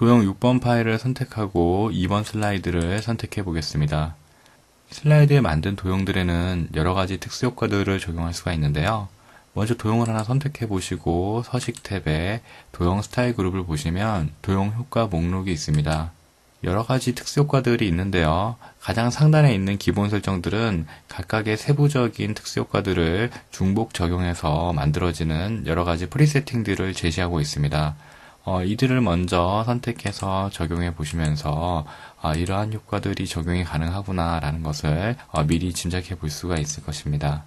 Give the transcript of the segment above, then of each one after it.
도형 6번 파일을 선택하고 2번 슬라이드를 선택해 보겠습니다. 슬라이드에 만든 도형들에는 여러 가지 특수 효과들을 적용할 수가 있는데요. 먼저 도형을 하나 선택해 보시고 서식 탭에 도형 스타일 그룹을 보시면 도형 효과 목록이 있습니다. 여러 가지 특수 효과들이 있는데요. 가장 상단에 있는 기본 설정들은 각각의 세부적인 특수 효과들을 중복 적용해서 만들어지는 여러 가지 프리세팅들을 제시하고 있습니다. 어, 이들을 먼저 선택해서 적용해 보시면서 아, 이러한 효과들이 적용이 가능하구나라는 것을 어, 미리 짐작해 볼 수가 있을 것입니다.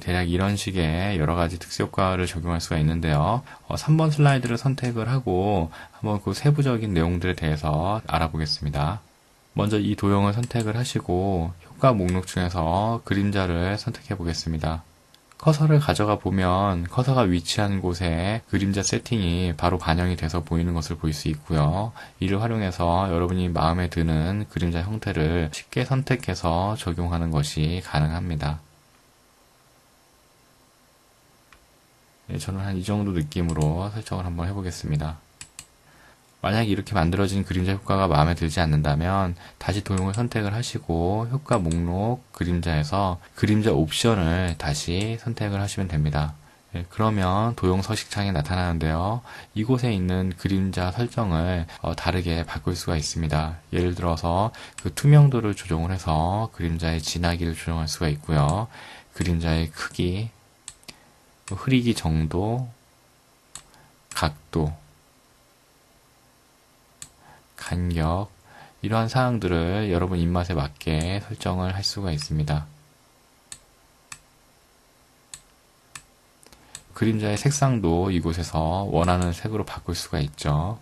대략 이런 식의 여러 가지 특수 효과를 적용할 수가 있는데요. 어, 3번 슬라이드를 선택을 하고 한번 그 세부적인 내용들에 대해서 알아보겠습니다. 먼저 이 도형을 선택을 하시고 효과 목록 중에서 그림자를 선택해 보겠습니다. 커서를 가져가 보면 커서가 위치한 곳에 그림자 세팅이 바로 반영이 돼서 보이는 것을 볼 수 있고요. 이를 활용해서 여러분이 마음에 드는 그림자 형태를 쉽게 선택해서 적용하는 것이 가능합니다. 네, 저는 한 이 정도 느낌으로 설정을 한번 해보겠습니다. 만약에 이렇게 만들어진 그림자 효과가 마음에 들지 않는다면 다시 도형을 선택을 하시고 효과 목록 그림자에서 그림자 옵션을 다시 선택을 하시면 됩니다. 네, 그러면 도형 서식창에 나타나는데요. 이곳에 있는 그림자 설정을 어, 다르게 바꿀 수가 있습니다. 예를 들어서 그 투명도를 조정을 해서 그림자의 진하기를 조정할 수가 있고요. 그림자의 크기, 흐리기 정도, 각도, 간격, 이러한 사항들을 여러분 입맛에 맞게 설정을 할 수가 있습니다. 그림자의 색상도 이곳에서 원하는 색으로 바꿀 수가 있죠.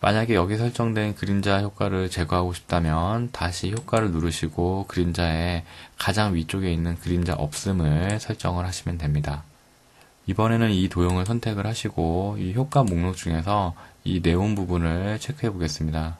만약에 여기 설정된 그림자 효과를 제거하고 싶다면 다시 효과를 누르시고 그림자의 가장 위쪽에 있는 그림자 없음을 설정을 하시면 됩니다. 이번에는 이 도형을 선택을 하시고 이 효과 목록 중에서 이 네온 부분을 체크해 보겠습니다.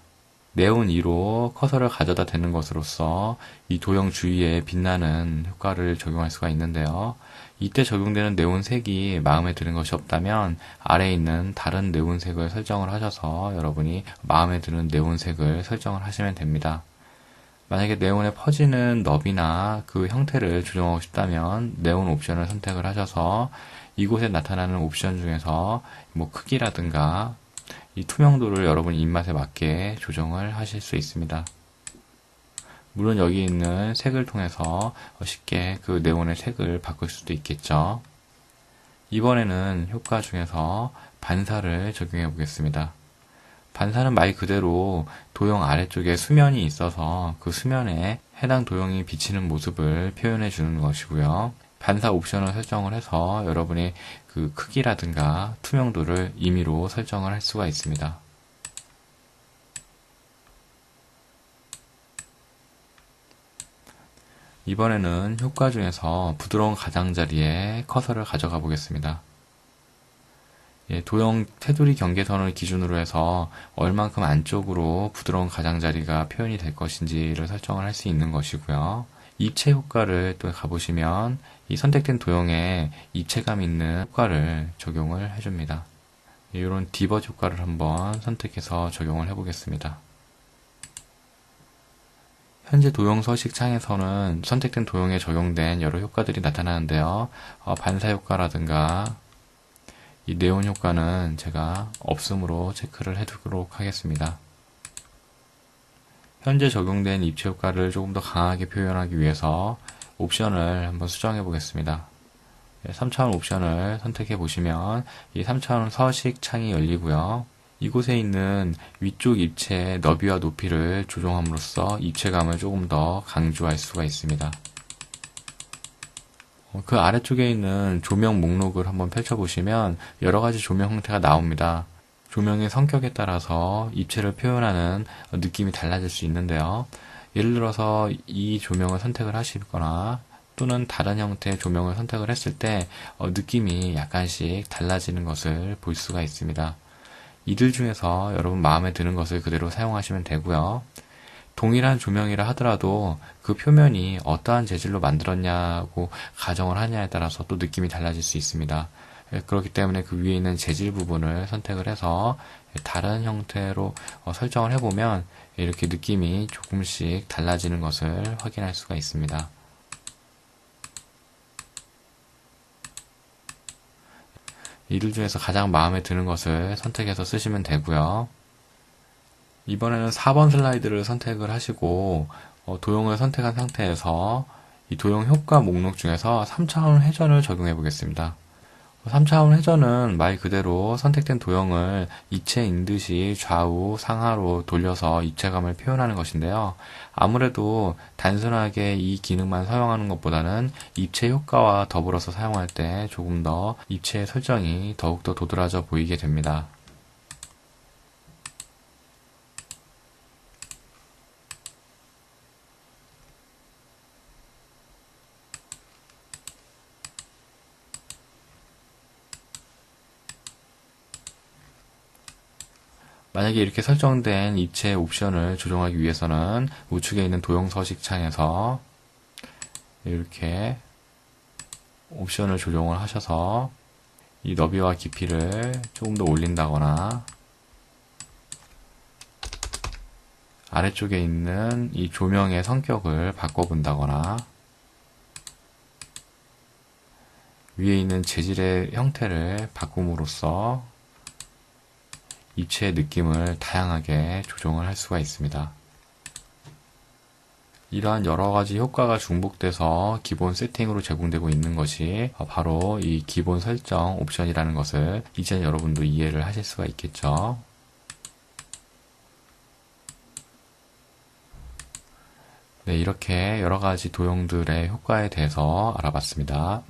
네온 2로 커서를 가져다 대는 것으로서 이 도형 주위에 빛나는 효과를 적용할 수가 있는데요. 이때 적용되는 네온 색이 마음에 드는 것이 없다면 아래에 있는 다른 네온 색을 설정을 하셔서 여러분이 마음에 드는 네온 색을 설정을 하시면 됩니다. 만약에 네온의 퍼지는 너비나 그 형태를 조정하고 싶다면 네온 옵션을 선택을 하셔서 이곳에 나타나는 옵션 중에서 뭐 크기라든가 이 투명도를 여러분 입맛에 맞게 조정을 하실 수 있습니다. 물론 여기 있는 색을 통해서 쉽게 그 네온의 색을 바꿀 수도 있겠죠. 이번에는 효과 중에서 반사를 적용해 보겠습니다. 반사는 말 그대로 도형 아래쪽에 수면이 있어서 그 수면에 해당 도형이 비치는 모습을 표현해 주는 것이고요. 반사 옵션을 설정을 해서 여러분이 그 크기라든가 투명도를 임의로 설정을 할 수가 있습니다. 이번에는 효과 중에서 부드러운 가장자리에 커서를 가져가 보겠습니다. 예, 도형 테두리 경계선을 기준으로 해서 얼만큼 안쪽으로 부드러운 가장자리가 표현이 될 것인지를 설정을 할 수 있는 것이고요. 입체 효과를 또 가보시면 이 선택된 도형에 입체감 있는 효과를 적용을 해줍니다. 이런 디버지 효과를 한번 선택해서 적용을 해보겠습니다. 현재 도형 서식 창에서는 선택된 도형에 적용된 여러 효과들이 나타나는데요. 어, 반사 효과라든가 이 네온 효과는 제가 없음으로 체크를 해두도록 하겠습니다. 현재 적용된 입체 효과를 조금 더 강하게 표현하기 위해서 옵션을 한번 수정해 보겠습니다. 3차원 옵션을 선택해 보시면 이 3차원 서식 창이 열리고요. 이곳에 있는 위쪽 입체 너비와 높이를 조정함으로써 입체감을 조금 더 강조할 수가 있습니다. 어, 그 아래쪽에 있는 조명 목록을 한번 펼쳐보시면 여러 가지 조명 형태가 나옵니다. 조명의 성격에 따라서 입체를 표현하는 느낌이 달라질 수 있는데요. 예를 들어서 이 조명을 선택을 하시거나 또는 다른 형태의 조명을 선택을 했을 때 어, 느낌이 약간씩 달라지는 것을 볼 수가 있습니다. 이들 중에서 여러분 마음에 드는 것을 그대로 사용하시면 되고요. 동일한 조명이라 하더라도 그 표면이 어떠한 재질로 만들었냐고 가정을 하냐에 따라서 또 느낌이 달라질 수 있습니다. 예, 그렇기 때문에 그 위에 있는 재질 부분을 선택을 해서 다른 형태로 어, 설정을 해보면 이렇게 느낌이 조금씩 달라지는 것을 확인할 수가 있습니다. 이들 중에서 가장 마음에 드는 것을 선택해서 쓰시면 되고요. 이번에는 4번 슬라이드를 선택을 하시고 어, 도형을 선택한 상태에서 이 도형 효과 목록 중에서 3차원 회전을 적용해 보겠습니다. 3차원 회전은 말 그대로 선택된 도형을 입체인 듯이 좌우 상하로 돌려서 입체감을 표현하는 것인데요. 아무래도 단순하게 이 기능만 사용하는 것보다는 입체 효과와 더불어서 사용할 때 조금 더 입체 설정이 더욱더 도드라져 보이게 됩니다. 만약에 이렇게 설정된 입체 옵션을 조정하기 위해서는 우측에 있는 도형 서식 창에서 이렇게 옵션을 조정을 하셔서 이 너비와 깊이를 조금 더 올린다거나 아래쪽에 있는 이 조명의 성격을 바꿔본다거나 위에 있는 재질의 형태를 바꿈으로써 입체의 느낌을 다양하게 조정을 할 수가 있습니다. 이러한 여러 가지 효과가 중복돼서 기본 세팅으로 제공되고 있는 것이 바로 이 기본 설정 옵션이라는 것을 이제 여러분도 이해를 하실 수가 있겠죠. 네, 이렇게 여러 가지 도형들의 효과에 대해서 알아봤습니다.